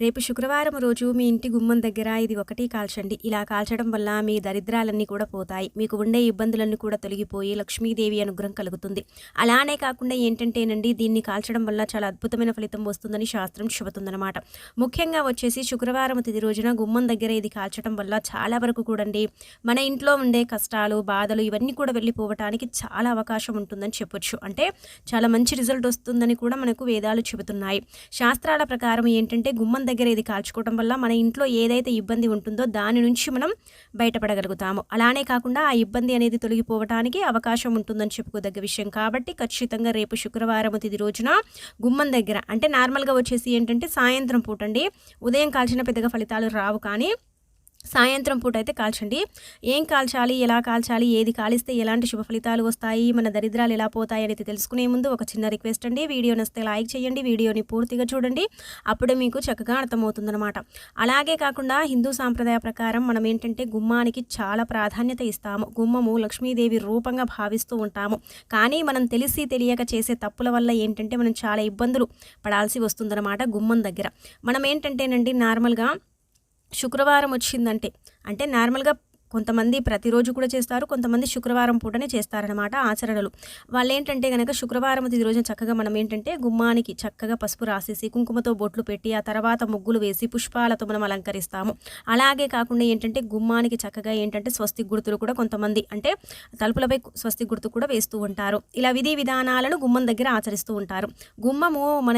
రేపు శుక్రవారం రోజు మీ ఇంటి గుమ్మం దగ్గర ఇది ఒకటి కాల్చండి. ఇలా కాల్చడం వల్ల మీ దరిద్రాలన్నీ కూడా పోతాయి. మీకు ఉండే ఇబ్బందులన్నీ కూడా తొలగిపోయి లక్ష్మీదేవి అనుగ్రహం కలుగుతుంది. అలానే కాకుండా ఏంటంటేనండి దీన్ని కాల్చడం వల్ల చాలా అద్భుతమైన ఫలితం వస్తుందని శాస్త్రం చెబుతుందన్నమాట. ముఖ్యంగా వచ్చేసి శుక్రవారం తిది రోజున గుమ్మం దగ్గర ఇది కాల్చడం వల్ల చాలా వరకు కూడండి మన ఇంట్లో ఉండే కష్టాలు బాధలు ఇవన్నీ కూడా వెళ్ళిపోవటానికి చాలా అవకాశం ఉంటుందని చెప్పొచ్చు. అంటే చాలా మంచి రిజల్ట్ వస్తుందని కూడా మనకు వేదాలు చెబుతున్నాయి. శాస్త్రాల ప్రకారం ఏంటంటే గుమ్మం దగ్గర ఇది కాల్చుకోవడం వల్ల మన ఇంట్లో ఏదైతే ఇబ్బంది ఉంటుందో దాని నుంచి మనం బయటపడగలుగుతాము. అలానే కాకుండా ఆ ఇబ్బంది అనేది తొలగిపోవటానికి అవకాశం ఉంటుందని చెప్పుకోదగ్గ విషయం. కాబట్టి ఖచ్చితంగా రేపు శుక్రవారం తిది రోజున గుమ్మం దగ్గర అంటే నార్మల్గా వచ్చేసి ఏంటంటే సాయంత్రం పూటండి. ఉదయం కాల్చిన పెద్దగా ఫలితాలు రావు కానీ సాయంత్రం పూట అయితే కాల్చండి. ఏం కాల్చాలి? ఎలా కాల్చాలి? ఏది కాలిస్తే ఎలాంటి శుభ ఫలితాలు వస్తాయి? మన దరిద్రాలు ఎలా పోతాయి అనేది తెలుసుకునే ముందు ఒక చిన్న రిక్వెస్ట్ అండి. వీడియో నస్తే లైక్ చేయండి. వీడియోని పూర్తిగా చూడండి. అప్పుడే మీకు చక్కగా అర్థమవుతుందనమాట అలాగే కాకుండా హిందూ సాంప్రదాయ ప్రకారం మనం ఏంటంటే గుమ్మానికి చాలా ప్రాధాన్యత ఇస్తాము. గుమ్మము లక్ష్మీదేవి రూపంగా భావిస్తూ ఉంటాము. కానీ మనం తెలిసి తెలియక చేసే తప్పుల వల్ల ఏంటంటే మనం చాలా ఇబ్బందులు పడాల్సి వస్తుందన్నమాట గుమ్మం దగ్గర. మనం ఏంటంటేనండి నార్మల్గా శుక్రవారం వచ్చిందంటే అంటే నార్మల్గా కొంతమంది ప్రతిరోజు కూడా చేస్తారు కొంతమంది శుక్రవారం పూటనే చేస్తారనమాట ఆచరణలు. వాళ్ళు ఏంటంటే కనుక శుక్రవారం ఇది రోజున చక్కగా మనం ఏంటంటే గుమ్మానికి చక్కగా పసుపు రాసేసి కుంకుమతో బొట్లు పెట్టి ఆ తర్వాత ముగ్గులు వేసి పుష్పాలతో మనం అలంకరిస్తాము. అలాగే కాకుండా ఏంటంటే గుమ్మానికి చక్కగా ఏంటంటే స్వస్తి గుర్తులు కూడా కొంతమంది అంటే తలుపులపై స్వస్తి గుర్తు కూడా వేస్తూ ఉంటారు. ఇలా విధి విధానాలను గుమ్మం దగ్గర ఆచరిస్తూ ఉంటారు. గుమ్మము మన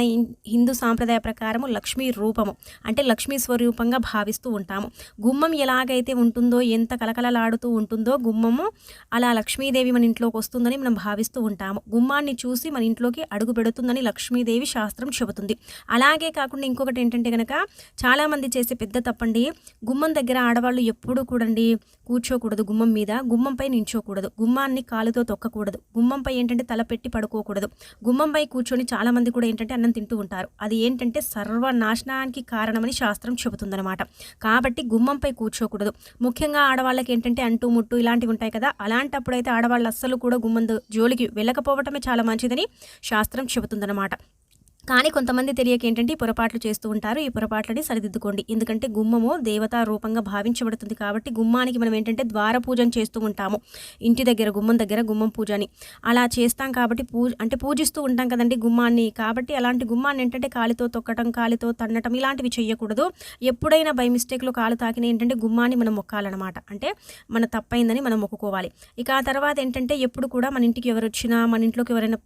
హిందూ సాంప్రదాయ ప్రకారము లక్ష్మీ రూపము అంటే లక్ష్మీ స్వరూపంగా భావిస్తూ ఉంటాము. గుమ్మం ఎలాగైతే ఉంటుందో ఎంత కలకలలాడుతూ ఉంటుందో గుమ్మము అలా లక్ష్మీదేవి మన ఇంట్లోకి వస్తుందని మనం భావిస్తూ ఉంటాము. గుమ్మాన్ని చూసి మన ఇంట్లోకి అడుగు పెడుతుందని లక్ష్మీదేవి శాస్త్రం చెబుతుంది. అలాగే కాకుండా ఇంకొకటి ఏంటంటే కనుక చాలామంది చేసే పెద్ద తప్పండి గుమ్మం దగ్గర ఆడవాళ్ళు ఎప్పుడూ కూడండి కూర్చోకూడదు గుమ్మం మీద గుమ్మంపై నించోకూడదు. గుమ్మాన్ని కాలుతో తొక్కకూడదు. గుమ్మంపై ఏంటంటే తల పెట్టి పడుకోకూడదు. గుమ్మంపై కూర్చొని చాలామంది కూడా ఏంటంటే అన్నం తింటూ ఉంటారు. అది ఏంటంటే సర్వనాశనానికి కారణమని శాస్త్రం చెబుతుందన్నమాట. కాబట్టి గుమ్మంపై కూర్చోకూడదు. ముఖ్యంగా ఆడవాళ్ళు ఆడవాళ్ళకి ఏంటంటే అంటూ ముట్టు ఇలాంటివి ఉంటాయి కదా. అలాంటప్పుడు అయితే ఆడవాళ్ళు అస్సలు కూడా గుమ్మందు జోలికి వెళ్ళకపోవటమే చాలా మంచిదని శాస్త్రం చెబుతుందన్నమాట. కానీ కొంతమంది తెలియక ఏంటంటే పొరపాట్లు చేస్తూ ఉంటారు. ఈ పొరపాట్లని సరిదిద్దుకోండి. ఎందుకంటే గుమ్మము దేవతా రూపంగా భావించబడుతుంది కాబట్టి గుమ్మానికి మనం ఏంటంటే ద్వార పూజను చేస్తూ ఉంటాము. ఇంటి దగ్గర గుమ్మం దగ్గర గుమ్మం పూజ అని అలా చేస్తాం కాబట్టి పూజ అంటే పూజిస్తూ ఉంటాం కదండి గుమ్మాన్ని. కాబట్టి అలాంటి గుమ్మాన్ని ఏంటంటే కాలితో తొక్కటం కాలితో తన్నటం ఇలాంటివి చేయకూడదు ఎప్పుడైనా బై మిస్టేక్లో కాలు తాకిన ఏంటంటే గుమ్మాన్ని మనం మొక్కాలన్నమాట. అంటే మన తప్పైందని మనం మొక్కుకోవాలి. ఇక ఆ తర్వాత ఏంటంటే ఎప్పుడు కూడా మన ఇంటికి ఎవరు వచ్చినా మన ఇంట్లోకి ఎవరైనా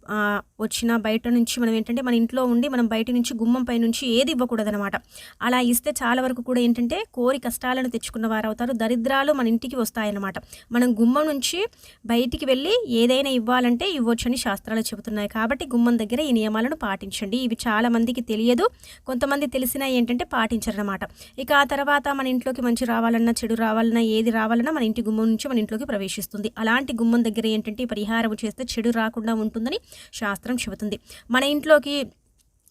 వచ్చినా బయట నుంచి మనం ఏంటంటే మన ఇంట్లో ఉండి మనం బయట నుంచి గుమ్మం పై నుంచి ఏది ఇవ్వకూడదనమాట అలా ఇస్తే చాలా వరకు కూడా ఏంటంటే కోరి కష్టాలను తెచ్చుకున్న వారు అవుతారు దరిద్రాలు మన ఇంటికి వస్తాయన్నమాట. మనం గుమ్మం నుంచి బయటికి వెళ్ళి ఏదైనా ఇవ్వాలంటే ఇవ్వచ్చని శాస్త్రాలు చెబుతున్నాయి. కాబట్టి గుమ్మం దగ్గర ఈ నియమాలను పాటించండి. ఇవి చాలా మందికి తెలియదు. కొంతమంది తెలిసినా ఏంటంటే పాటించరనమాట ఇక ఆ తర్వాత మన ఇంట్లోకి మంచి రావాలన్నా చెడు రావాలన్నా ఏది రావాలన్నా మన ఇంటి గుమ్మం నుంచి మన ఇంట్లోకి ప్రవేశిస్తుంది. అలాంటి గుమ్మం దగ్గర ఏంటంటే పరిహారం చేస్తే చెడు రాకుండా ఉంటుందని శాస్త్రం చెబుతుంది. మన ఇంట్లోకి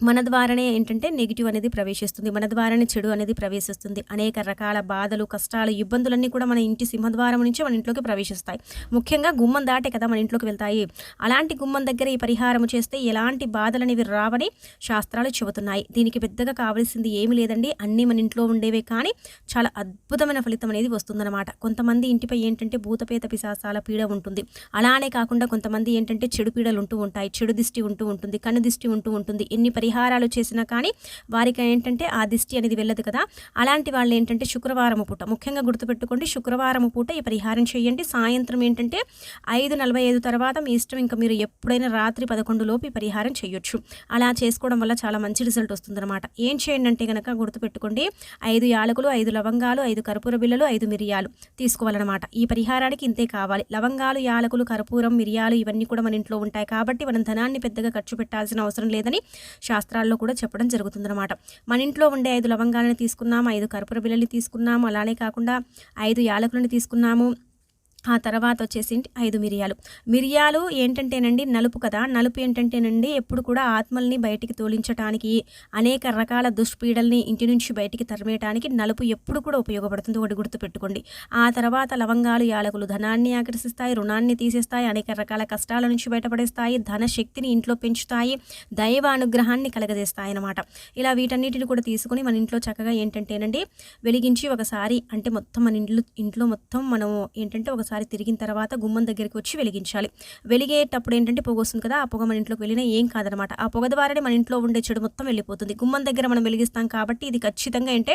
మన ద్వారానే ఏంటంటే నెగిటివ్ అనేది ప్రవేశిస్తుంది. మన ద్వారానే చెడు అనేది ప్రవేశిస్తుంది. అనేక రకాల బాధలు కష్టాలు ఇబ్బందులన్నీ కూడా మన ఇంటి సింహద్వారం నుంచి మన ఇంట్లోకి ప్రవేశిస్తాయి. ముఖ్యంగా గుమ్మం దాటే కదా మన ఇంట్లోకి వెళ్తాయి. అలాంటి గుమ్మం దగ్గర ఈ పరిహారం చేస్తే ఎలాంటి బాధలు అనేవి రావని శాస్త్రాలు చెబుతున్నాయి. దీనికి పెద్దగా కావాల్సింది ఏమి లేదండి. అన్నీ మన ఇంట్లో ఉండేవే కానీ చాలా అద్భుతమైన ఫలితం అనేది వస్తుందన్నమాట. కొంతమంది ఇంటిపై ఏంటంటే భూతపేత పిశాసాల పీడ ఉంటుంది. అలానే కాకుండా కొంతమంది ఏంటంటే చెడు పీడలు ఉంటూ ఉంటాయి. చెడు దిష్టి ఉంటూ ఉంటుంది. కన్ను దిష్టి ఉంటూ ఉంటుంది. ఎన్ని పరిహారం పరిహారాలు చేసినా కానీ వారికి ఏంటంటే ఆ దిష్టి అనేది వెళ్ళదు కదా. అలాంటి వాళ్ళు ఏంటంటే శుక్రవారం పూట ముఖ్యంగా గుర్తుపెట్టుకోండి శుక్రవారం పూట ఈ పరిహారం చేయండి. సాయంత్రం ఏంటంటే ఐదు నలభై ఐదు తర్వాత మీ ఇష్టం ఇంకా మీరు ఎప్పుడైనా రాత్రి పదకొండు లోపు ఈ పరిహారం చేయొచ్చు. అలా చేసుకోవడం వల్ల చాలా మంచి రిజల్ట్ వస్తుందన్నమాట. ఏం చేయండి అంటే కనుక గుర్తుపెట్టుకోండి ఐదు యాలకులు ఐదు లవంగాలు ఐదు కర్పూర బిళ్ళలు ఐదు మిరియాలు తీసుకోవాలన్నమాట. ఈ పరిహారానికి ఇంతే కావాలి. లవంగాలు యాలకులు కర్పూరం మిరియాలు ఇవన్నీ కూడా మన ఇంట్లో ఉంటాయి కాబట్టి మనం ధనాన్ని పెద్దగా ఖర్చు పెట్టాల్సిన అవసరం లేదని శాస్త్రాల్లో కూడా చెప్పడం జరుగుతుందన్నమాట. మన ఇంట్లో ఉండే ఐదు లవంగాలను తీసుకున్నాము ఐదు కర్పూర బిళ్ళని తీసుకున్నాము. అలానే కాకుండా ఐదు యాలకులను తీసుకున్నాము. ఆ తర్వాత వచ్చేసి ఐదు మిరియాలు. మిరియాలు ఏంటంటేనండి నలుపు కదా. నలుపు ఏంటంటేనండి ఎప్పుడు కూడా ఆత్మల్ని బయటికి తోలించడానికి అనేక రకాల దుష్పీడల్ని ఇంటి నుంచి బయటికి తరిమేయడానికి నలుపు ఎప్పుడు కూడా ఉపయోగపడుతుంది. ఒకటి గుర్తు పెట్టుకోండి ఆ తర్వాత లవంగాలు యాలకులు ధనాన్ని ఆకర్షిస్తాయి రుణాన్ని తీసేస్తాయి అనేక రకాల కష్టాల నుంచి బయటపడేస్తాయి ధన శక్తిని ఇంట్లో పెంచుతాయి దైవ అనుగ్రహాన్ని కలగజేస్తాయి అన్నమాట ఇలా వీటన్నిటిని కూడా తీసుకుని మన ఇంట్లో చక్కగా ఏంటంటేనండి వెలిగించి ఒకసారి అంటే మొత్తం మన ఇంట్లో ఇంట్లో మొత్తం మనము ఏంటంటే ఒకసారి ఒకసారి తిరిగిన తర్వాత గుమ్మం దగ్గరికి వచ్చి వెలిగించాలి. వెలిగేటప్పుడు ఏంటంటే పొగ వస్తుంది కదా ఆ పొగ మన ఇంట్లోకి వెళ్ళినా ఏం కాదనమాట. ఆ పొగ ద్వారానే మన ఇంట్లో ఉండే చెడు మొత్తం వెళ్ళిపోతుంది. గుమ్మం దగ్గర మనం వెలిగిస్తాం కాబట్టి ఇది ఖచ్చితంగా ఏంటంటే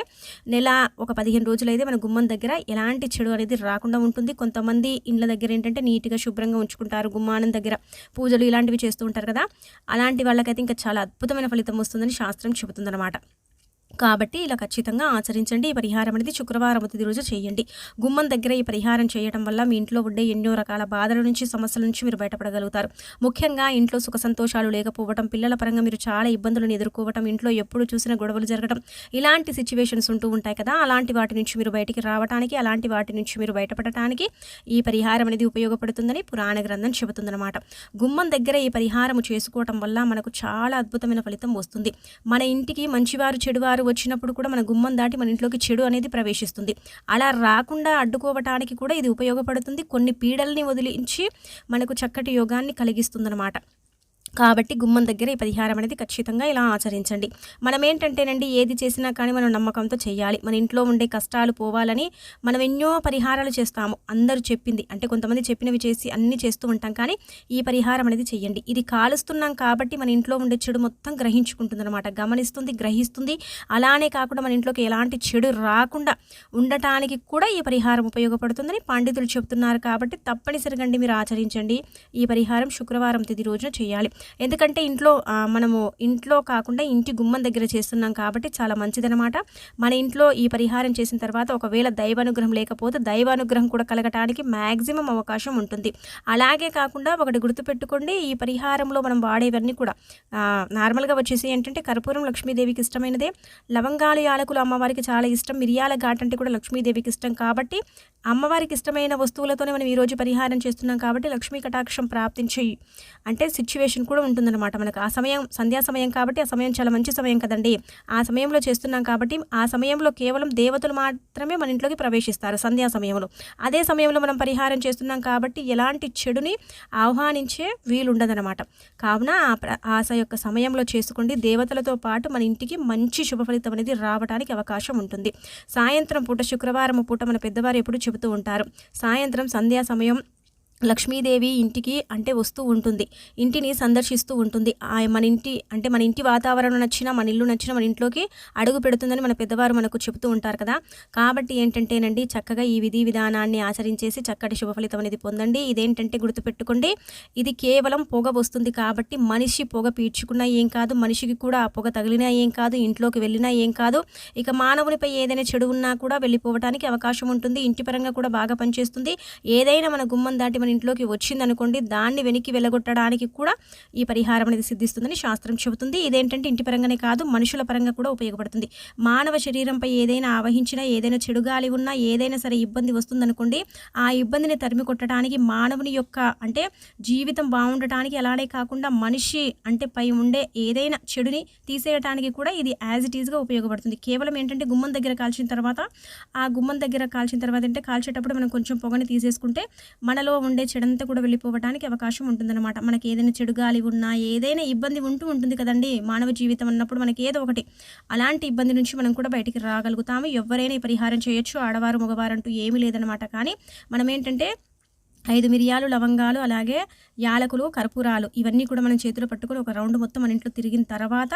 నెల ఒక పదిహేను రోజులు అయితే మన గుమ్మం దగ్గర ఎలాంటి చెడు అనేది రాకుండా ఉంటుంది. కొంతమంది ఇండ్ల దగ్గర ఏంటంటే నీట్గా శుభ్రంగా ఉంచుకుంటారు గుమ్మానం దగ్గర పూజలు ఇలాంటివి చేస్తూ ఉంటారు కదా. అలాంటి వాళ్ళకైతే ఇంకా చాలా అద్భుతమైన ఫలితం వస్తుందని శాస్త్రం చెబుతుందన్నమాట. కాబట్టి ఇలా ఖచ్చితంగా ఆచరించండి. ఈ పరిహారం అనేది శుక్రవారం తిది రోజు చేయండి. గుమ్మం దగ్గర ఈ పరిహారం చేయడం వల్ల మీ ఇంట్లో ఉండే ఎన్నో రకాల బాధల నుంచి సమస్యల నుంచి మీరు బయటపడగలుగుతారు. ముఖ్యంగా ఇంట్లో సుఖ సంతోషాలు లేకపోవడం పిల్లల పరంగా మీరు చాలా ఇబ్బందులను ఎదుర్కోవటం ఇంట్లో ఎప్పుడు చూసిన గొడవలు జరగడం ఇలాంటి సిచ్యువేషన్స్ ఉంటూ ఉంటాయి కదా. అలాంటి వాటి నుంచి మీరు బయటికి రావడానికి అలాంటి వాటి నుంచి మీరు బయటపడటానికి ఈ పరిహారం అనేది ఉపయోగపడుతుందని పురాణ గ్రంథం చెబుతుందన్నమాట. గుమ్మం దగ్గర ఈ పరిహారం చేసుకోవటం వల్ల మనకు చాలా అద్భుతమైన ఫలితం వస్తుంది. మన ఇంటికి మంచివారు చెడువారు వచ్చినప్పుడు కూడా మన గుమ్మం దాటి మన ఇంట్లోకి చెడు అనేది ప్రవేశిస్తుంది. అలా రాకుండా అడ్డుకోవటానికి కూడా ఇది ఉపయోగపడుతుంది. కొన్ని పీడల్ని వదిలించి మనకు చక్కటి యోగాన్ని కలిగిస్తుందన్నమాట. కాబట్టి గుమ్మం దగ్గర ఈ పరిహారం అనేది ఖచ్చితంగా ఇలా ఆచరించండి. మనం ఏంటంటేనండి ఏది చేసినా కానీ మనం నమ్మకంతో చేయాలి. మన ఇంట్లో ఉండే కష్టాలు పోవాలని మనం ఎన్నో పరిహారాలు చేస్తాము. అందరూ చెప్పింది అంటే కొంతమంది చెప్పినవి చేసి అన్నీ చేస్తూ ఉంటాం కానీ ఈ పరిహారం అనేది చెయ్యండి. ఇది కాలుస్తున్నాం కాబట్టి మన ఇంట్లో ఉండే చెడు మొత్తం గ్రహించుకుంటుంది అనమాట గమనిస్తుంది గ్రహిస్తుంది. అలానే కాకుండా మన ఇంట్లోకి ఎలాంటి చెడు రాకుండా ఉండటానికి కూడా ఈ పరిహారం ఉపయోగపడుతుందని పండితులు చెప్తున్నారు కాబట్టి తప్పనిసరిగా మీరు ఆచరించండి. ఈ పరిహారం శుక్రవారం తిది రోజున చేయాలి. ఎందుకంటే ఇంట్లో మనము ఇంట్లో కాకుండా ఇంటి గుమ్మం దగ్గర చేస్తున్నాం కాబట్టి చాలా మంచిదనమాట మన ఇంట్లో ఈ పరిహారం చేసిన తర్వాత ఒకవేళ దైవానుగ్రహం లేకపోతే దైవానుగ్రహం కూడా కలగటానికి మ్యాక్సిమం అవకాశం ఉంటుంది. అలాగే కాకుండా ఒకటి గుర్తుపెట్టుకోండి ఈ పరిహారంలో మనం వాడేవన్నీ కూడా నార్మల్గా వచ్చేసి ఏంటంటే కర్పూరం లక్ష్మీదేవికి ఇష్టమైనదే. లవంగాలు యాలకులు అమ్మవారికి చాలా ఇష్టం. మిరియాల ఘాట్ అంటే కూడా లక్ష్మీదేవికి ఇష్టం కాబట్టి అమ్మవారికి ఇష్టమైన వస్తువులతోనే మనం ఈరోజు పరిహారం చేస్తున్నాం కాబట్టి లక్ష్మీ కటాక్షం ప్రాప్తించే అంటే సిచ్యువేషన్ కూడా ఉంటుందన్నమాట. మనకు ఆ సమయం సంధ్యా సమయం కాబట్టి ఆ సమయం చాలా మంచి సమయం కదండి. ఆ సమయంలో చేస్తున్నాం కాబట్టి ఆ సమయంలో కేవలం దేవతలు మాత్రమే మన ఇంట్లోకి ప్రవేశిస్తారు సంధ్యా సమయంలో. అదే సమయంలో మనం పరిహారం చేస్తున్నాం కాబట్టి ఎలాంటి చెడుని ఆహ్వానించే వీలుండదనమాట కావున ఆ యొక్క సమయంలో చేసుకోండి. దేవతలతో పాటు మన ఇంటికి మంచి శుభ ఫలితం అనేది రావడానికి అవకాశం ఉంటుంది. సాయంత్రం పూట శుక్రవారం పూట మన పెద్దవారు ఎప్పుడు చెబుతూ ఉంటారు. సాయంత్రం సంధ్యా సమయం లక్ష్మీదేవి ఇంటికి అంటే వస్తూ ఉంటుంది. ఇంటిని సందర్శిస్తూ ఉంటుంది. మన ఇంటి అంటే మన ఇంటి వాతావరణం నచ్చినా మన ఇల్లు నచ్చినా మన ఇంట్లోకి అడుగు పెడుతుందని మన పెద్దవారు మనకు చెబుతూ ఉంటారు కదా. కాబట్టి ఏంటంటేనండి చక్కగా ఈ విధి విధానాన్ని ఆచరించేసి చక్కటి శుభ ఫలితం అనేది పొందండి. ఇదేంటంటే గుర్తుపెట్టుకోండి ఇది కేవలం పొగ వస్తుంది కాబట్టి మనిషి పొగ పీడ్చుకున్నా ఏం కాదు మనిషికి కూడా ఆ పొగ తగిలినా ఏం కాదు ఇంట్లోకి వెళ్ళినా ఏం కాదు. ఇక మానవునిపై ఏదైనా చెడు ఉన్నా కూడా వెళ్ళిపోవడానికి అవకాశం ఉంటుంది. ఇంటి పరంగా కూడా బాగా పనిచేస్తుంది. ఏదైనా మన గుమ్మం దాటి మన ఇంట్లోకి వచ్చిందనుకోండి దాన్ని వెనక్కి వెళ్ళగొట్టడానికి కూడా ఈ పరిహారం అనేది సిద్ధిస్తుందని శాస్త్రం చెబుతుంది. ఇదేంటంటే ఇంటి పరంగానే కాదు మనుషుల పరంగా కూడా ఉపయోగపడుతుంది. మానవ శరీరంపై ఏదైనా ఆవహించినా ఏదైనా చెడు గాలి ఉన్నా ఏదైనా సరే ఇబ్బంది వస్తుందనుకోండి ఆ ఇబ్బందిని తరిమి కొట్టడానికి మానవుని యొక్క అంటే జీవితం బాగుండటానికి అలానే కాకుండా మనిషి అంటే పై ఉండే ఏదైనా చెడుని తీసేయడానికి కూడా ఇది యాజ్ ఇట్ ఈజ్గా ఉపయోగపడుతుంది. కేవలం ఏంటంటే గుమ్మం దగ్గర కాల్చిన తర్వాత ఆ గుమ్మం దగ్గర కాల్చిన తర్వాత అంటే కాల్చేటప్పుడు మనం కొంచెం పొగని తీసేసుకుంటే మనలో ఉండే ఉండే చెడంతా కూడా వెళ్ళిపోవడానికి అవకాశం ఉంటుందన్నమాట. మనకి ఏదైనా చెడు గాలి ఉన్నా ఏదైనా ఇబ్బంది ఉంటూ ఉంటుంది కదండి మానవ జీవితం అన్నప్పుడు మనకి ఏదో ఒకటి. అలాంటి ఇబ్బంది నుంచి మనం కూడా బయటికి రాగలుగుతాము. ఎవరైనా పరిహారం చేయొచ్చు. ఆడవారు మగవారు అంటూ ఏమీ లేదనమాట కానీ మనం ఏంటంటే ఐదు మిరియాలు లవంగాలు అలాగే యాలకులు కర్పూరాలు ఇవన్నీ కూడా మనం చేతిలో పట్టుకొని ఒక రౌండ్ మొత్తం మన ఇంట్లో తిరిగిన తర్వాత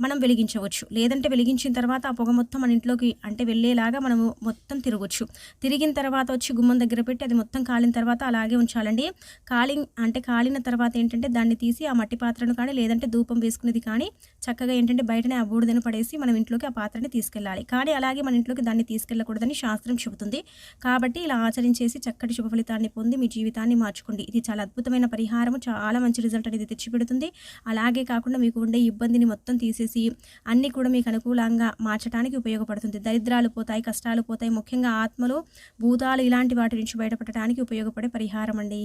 మనం వెలిగించవచ్చు. లేదంటే వెలిగించిన తర్వాత ఆ పొగ మొత్తం మన ఇంట్లోకి అంటే వెళ్ళేలాగా మనము మొత్తం తిరగవచ్చు తిరిగిన తర్వాత వచ్చి గుమ్మం దగ్గర పెట్టి అది మొత్తం కాలిన తర్వాత అలాగే ఉంచాలండి. కాలి అంటే కాలిన తర్వాత ఏంటంటే దాన్ని తీసి ఆ మట్టి పాత్రను కానీ లేదంటే ధూపం వేసుకునేది కానీ చక్కగా ఏంటంటే బయటనే ఆ బూడిదను పడేసి మనం ఇంట్లోకి ఆ పాత్రని తీసుకెళ్ళాలి. కానీ అలాగే మన ఇంట్లోకి దాన్ని తీసుకెళ్ళకూడదని శాస్త్రం చెబుతుంది. కాబట్టి ఇలా ఆచరించేసి చక్కటి శుభ ఫలితాన్ని పొంది మీ జీవితాన్ని మార్చుకోండి. ఇది చాలా అద్భుతమైన పరిహారం చాలా మంచి రిజల్ట్ అనేది తెచ్చిపెడుతుంది. అలాగే కాకుండా మీకు ఉండే ఇబ్బందిని మొత్తం తీసేసి అన్నీ కూడా మీకు అనుకూలంగా మార్చడానికి ఉపయోగపడుతుంది. దరిద్రాలు పోతాయి కష్టాలు పోతాయి. ముఖ్యంగా ఆత్మలు భూతాలు ఇలాంటి వాటి నుంచి బయటపడటానికి ఉపయోగపడే పరిహారం అండి